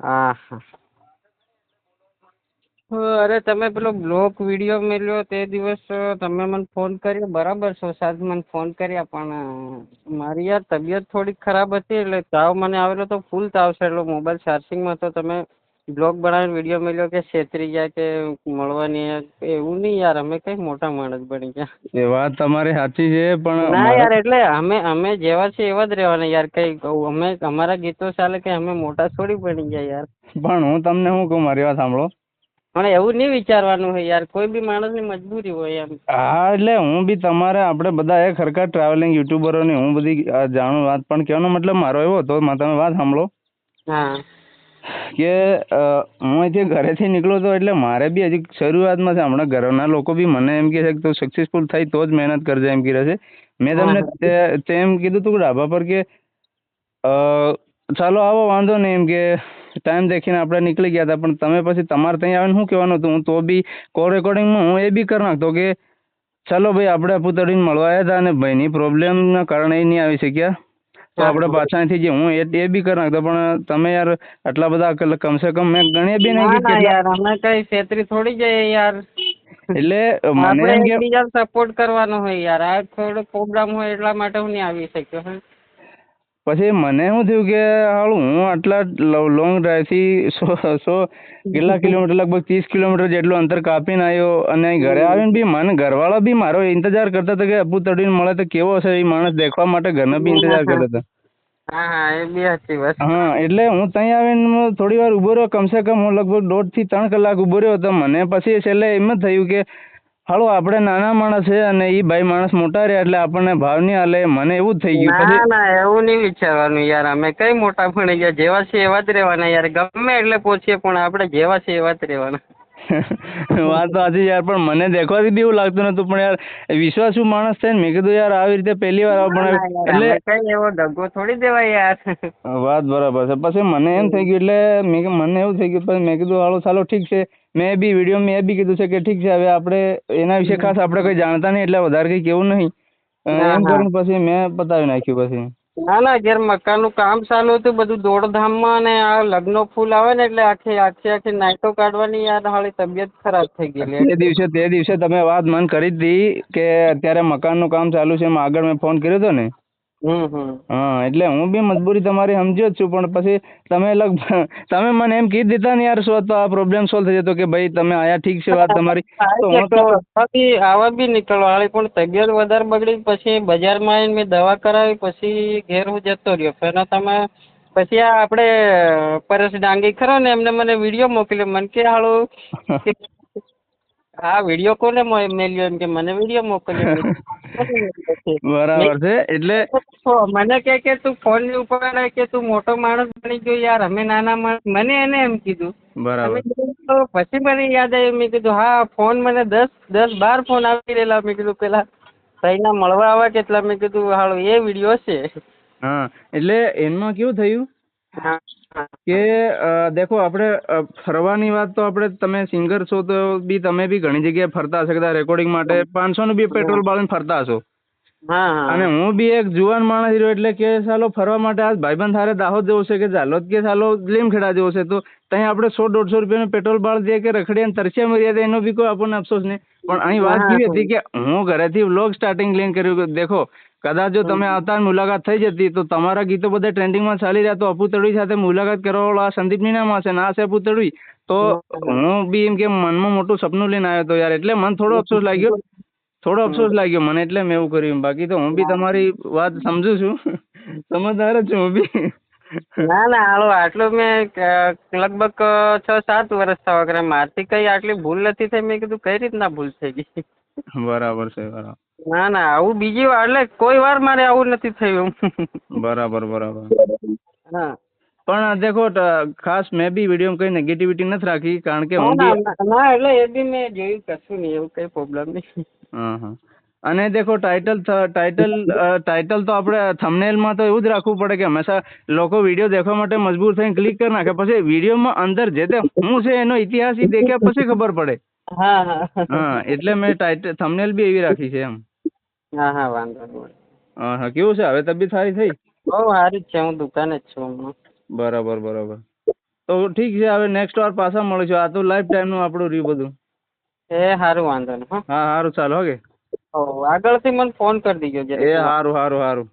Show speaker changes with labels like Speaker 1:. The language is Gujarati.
Speaker 1: હા હા અરે તમે પેલો બ્લોક વીડિયો મેલ્યો તે દિવસ તમે મને ફોન કર્યો. બરાબર છો સાહેબ મને ફોન કર્યા, પણ મારી યાર તબિયત થોડીક ખરાબ હતી એટલે તાવ મને આવેલો તો ફૂલ તાવ છે. એટલે મોબાઈલ ચાર્જિંગમાં તો તમે બ્લોગ બનાવીને વીડિયો મેલ્યો કે છેતરી ગયા કે મળવાની એવું નહીં યાર અમે કઈ મોટા માણસ બની ગયા.
Speaker 2: એ વાત તમારી સાચી છે પણ
Speaker 1: ના યાર એટલે અમે અમે જેવા છે એવા જ રહેવાના યાર કઈ અમે અમારા ગીતો ચાલે કે અમે મોટા થોડી બની ગયા યાર.
Speaker 2: પણ હું તમને શું કહું મારી વાત સાંભળો.
Speaker 1: પણ એવું નહીં વિચારવાનું હોય યાર કોઈ બી માણસની મજબૂરી હોય એમ.
Speaker 2: હા એટલે હું બી તમારે આપણે બધા એ ખરખા ટ્રાવેલિંગ યુટ્યુબરોની હું બધી જાણું વાત પણ કહેવાનો મતલબ મારો એવો હતો તમે વાત સાંભળો.
Speaker 1: હા.
Speaker 2: કે હું અહીંથી ઘરેથી નીકળ્યો હતો એટલે મારે બી હજી શરૂઆતમાં છે. હમણાં ઘરના લોકો બી મને એમ કહે છે કે તું સક્સેસફુલ થઈ તો જ મહેનત કરજે એમ કહે છે. મેં તમને તેમ કીધું તું ડાબા પર કે અ, ચાલો આવો વાંધો નહીં એમ કે ટાઈમ દેખીને આપણે નીકળી ગયા હતા. પણ તમે પછી તમારે ત્યાં આવીને શું કહેવાનું હતું? હું તો બી કો રેકોર્ડિંગમાં હું એ બી કરી નાખતો કે ચાલો ભાઈ આપણે પુતળીને મળવા આવ્યા હતા અને ભાઈની પ્રોબ્લેમના કારણે એ નહીં આવી શક્યા. તો આપણે પાછા અહીંથી જે હું એ બી કરી નાખતો પણ તમે યાર આટલા બધા કમસે કમ મેં ગણ્યા બી નહીં
Speaker 1: યાર અમે કઈ છેતરી થોડી જઈએ યાર.
Speaker 2: એટલે મને એમ કે
Speaker 1: બીજા સપોર્ટ કરવાનો હોય યાર. આ થોડો પ્રોબ્લેમ હોય એટલા માટે હું નહીં આવી શક્યો હે?
Speaker 2: પછી મને શું થયું કે હાલ હું આટલા લોંગ ડ્રાઈવથી સો સો કેટલા કિલોમીટર લગભગ ત્રીસ કિલોમીટર જેટલું અંતર કાપીને આવ્યો અને અહીં ઘરે આવીને બી મને ઘરવાળા બી મારો ઇંતજાર કરતા હતા કે અબુ તડીને મળે તો કેવો હશે એ માણસ દેખવા માટે ઘરને બી ઇંતજાર કરતા હતા.
Speaker 1: હા
Speaker 2: એટલે હું ત્યાં આવીને થોડી વાર ઊભો રહ્યો કમસે કમ હું લગભગ દોઢથી ત્રણ કલાક ઊભો રહ્યો હતો મને પછી છેલ્લે એમ જ થયું કે હાલો આપણે નાના માણસ છે અને એ ભાઈ માણસ મોટા રહ્યા એટલે આપણને ભાવ નહીં હાલે મને એવું જ થઈ ગયું.
Speaker 1: ના ના એવું નહીં વિચારવાનું યાર. અમે કઈ મોટા ભણી ગયા જેવા છે એવા જ રહેવાના યાર. ગમે એટલે પહોંચીએ પણ આપણે જેવા છે એવા જ રહેવાના.
Speaker 2: વાત તો સાચી યાર પણ મને દેખવાથી બી એવું લાગતું નતું. પણ યાર વિશ્વાસુ માણસ થાય ને? મેં કીધું યાર આવી રીતે પહેલી વાર પણ એટલે
Speaker 1: કઈ એવો દગો થોડી દેવાય યાર.
Speaker 2: વાત બરાબર છે. પછી મને એમ થઈ ગયું એટલે મેં મને એવું થઈ ગયું. પછી મેં કીધું હાલો ચાલો ઠીક છે. મેં બી વીડિયો મેં બી કીધું છે કે ઠીક છે હવે આપણે એના વિશે ખાસ આપણે કંઈ જાણતા નહીં એટલે વધારે કઈ કેવું નહીં. એમ કરીને પછી મેં પતાવી નાખ્યું પછી.
Speaker 1: ના ના ઘેર મકાનનું કામ ચાલુ હતું બધું દોડધામમાં અને આ લગ્નો ફૂલ આવે ને એટલે આખી આખી આખી નાઇટો કાઢવાની યાર હાળી તબિયત ખરાબ થઈ ગયેલી
Speaker 2: તે દિવસે તે દિવસે તમે વાત મન કરી હતી કે અત્યારે મકાનનું કામ ચાલુ છે એમાં આગળ મેં ફોન કર્યો હતો ને હા એટલે હું બી મજબૂરી તમારી સમજ્યો જ છું પણ પછી તમે તમે મને એમ કહી દીધા ને યાર શું તો આ પ્રોબ્લેમ સોલ્વ થઈ જતો કે ભાઈ તમે આયા ઠીક છે વાત તમારી. તો હું તો
Speaker 1: આવા બી નીકળવા હાળી પણ તબિયત વધારે બગડી પછી બજારમાં આવીને મેં દવા કરાવી પછી ઘેર હું જતો રહ્યો. પેલા તમે પછી આ આપણે પરેશ ડાંગી ખરો ને એમને મને વીડિયો મોકલ્યો. મને કે હાળું હા આ વીડિયો કોને મો- મેલ્યો એમ કે મને વીડિયો મોકલ્યો.
Speaker 2: બરાબર છે. એટલે
Speaker 1: મને કે કે તું ફોનની ઉપર કે તું મોટો માણસ બની ગયો યાર. અમે નાના માણસ મને એને એમ કીધું.
Speaker 2: બરાબર.
Speaker 1: પછી મને યાદ આવ્યું. મેં કીધું હા ફોન મને દસ દસ બાર ફોન આવી રહેલા મેં કીધું પેલા સહીના મળવા આવા કેટલા મેં કીધું હાલો એ વીડિયો છે.
Speaker 2: હા એટલે એમાં કેવું થયું?
Speaker 1: હા હા.
Speaker 2: કે દેખો આપણે ફરવાની વાત તો આપણે તમે સિંગર છો તો બી તમે બી ઘણી જગ્યાએ ફરતા હશો કદાચ રેકોર્ડિંગ માટે પાંચસો નું બી પેટ્રોલ બાળીને ફરતા હશો અને હું બી એક જુવાન માણસ રહ્યો એટલે કે ચાલો ફરવા માટે આજ ભાઈબંધ હારે દાહોદ જવું છે કે ઝાલોદ કે ચાલો લીમખેડા જવું છે તો ત્યાં આપણે સો દોઢસો રૂપિયાનું પેટ્રોલ બાળ દે કે રખડીએ અને તરસ્યા મર્યા દે એનો બી કોઈ આપણને અફસોસ નહીં. પણ અહીં વાત કેવી હતી કે હું ઘરેથી વ્લોગ સ્ટાર્ટિંગ લઈને કર્યું કે દેખો કદાચ જો તમે આવતા મુલાકાત થઈ જતી તો તમારા ગીતો બધા ટ્રેન્ડિંગમાં ચાલી રહ્યા તો અપુ સાથે મુલાકાત કરવાવાળો આ સંદીપની નામ હશે ને આ છે અપુ તો હું બી એમ કે મનમાં મોટું સપનું લઈને આવ્યો હતો યાર એટલે મને થોડો અફસોસ લાગ્યો થોડો અફસોસ લાગ્યો મને એટલે મેં એવું કર્યું. બાકી તો હું બી તમારી વાત સમજુ છું. સમજદાર જ છું હું બી.
Speaker 1: ના ના હાલો આટલું મેં લગભગ છ સાત વર્ષ થવા કરે મારથી કઈ આટલી ભૂલ નથી થઈ. મેં કીધું કઈ રીતના ભૂલ થઈ ગઈ?
Speaker 2: બરાબર છે બરાબર.
Speaker 1: ના ના આવું બીજી વાર એટલે કોઈ વાર મારે આવું નથી થયું.
Speaker 2: બરાબર બરાબર.
Speaker 1: હા.
Speaker 2: પણ દેખો ખાસ મેં બી વીડિયો કઈ નેગેટિવિટી નથી રાખી કારણ કે હું
Speaker 1: ના એટલે એ બી મેં જોયું કશું નહીં એવું કઈ પ્રોબ્લેમ નહીં.
Speaker 2: હા હા અને દેખો ટાઇટલ ટાઇટલ ટાઇટલ તો આપણે થંબનેલમાં તો એવું જ રાખવું પડે કે હંમેશા લોકો વીડિયો દેખવા માટે મજબૂર થઈને ક્લિક કરી નાખે. પછી વિડીયોમાં અંદર જે તે શું છે એનો ઇતિહાસ એ દેખ્યા પછી ખબર પડે.
Speaker 1: હા હા.
Speaker 2: હા એટલે મેં ટાઇટલ થંબનેલ બી એવી રાખી છે એમ.
Speaker 1: હા હા વાંધો
Speaker 2: હા હા કેવું છે? હવે તબિયત સારી થઈ?
Speaker 1: બહુ સારી જ છે. હું દુકાને જ છું
Speaker 2: બરાબર બરાબર. તો ઠીક છે. હવે નેક્સ્ટ વાર પાછા મળીશું. આ તો લાઈફ ટાઈમનું આપણું રહ્યું બધું.
Speaker 1: એ સારું વાંધો નહીં હો.
Speaker 2: હા સારું ચાલો હો કે.
Speaker 1: હો આગળથી મને ફોન કરી દીજો
Speaker 2: એ
Speaker 1: હારું
Speaker 2: સારું સારું સારું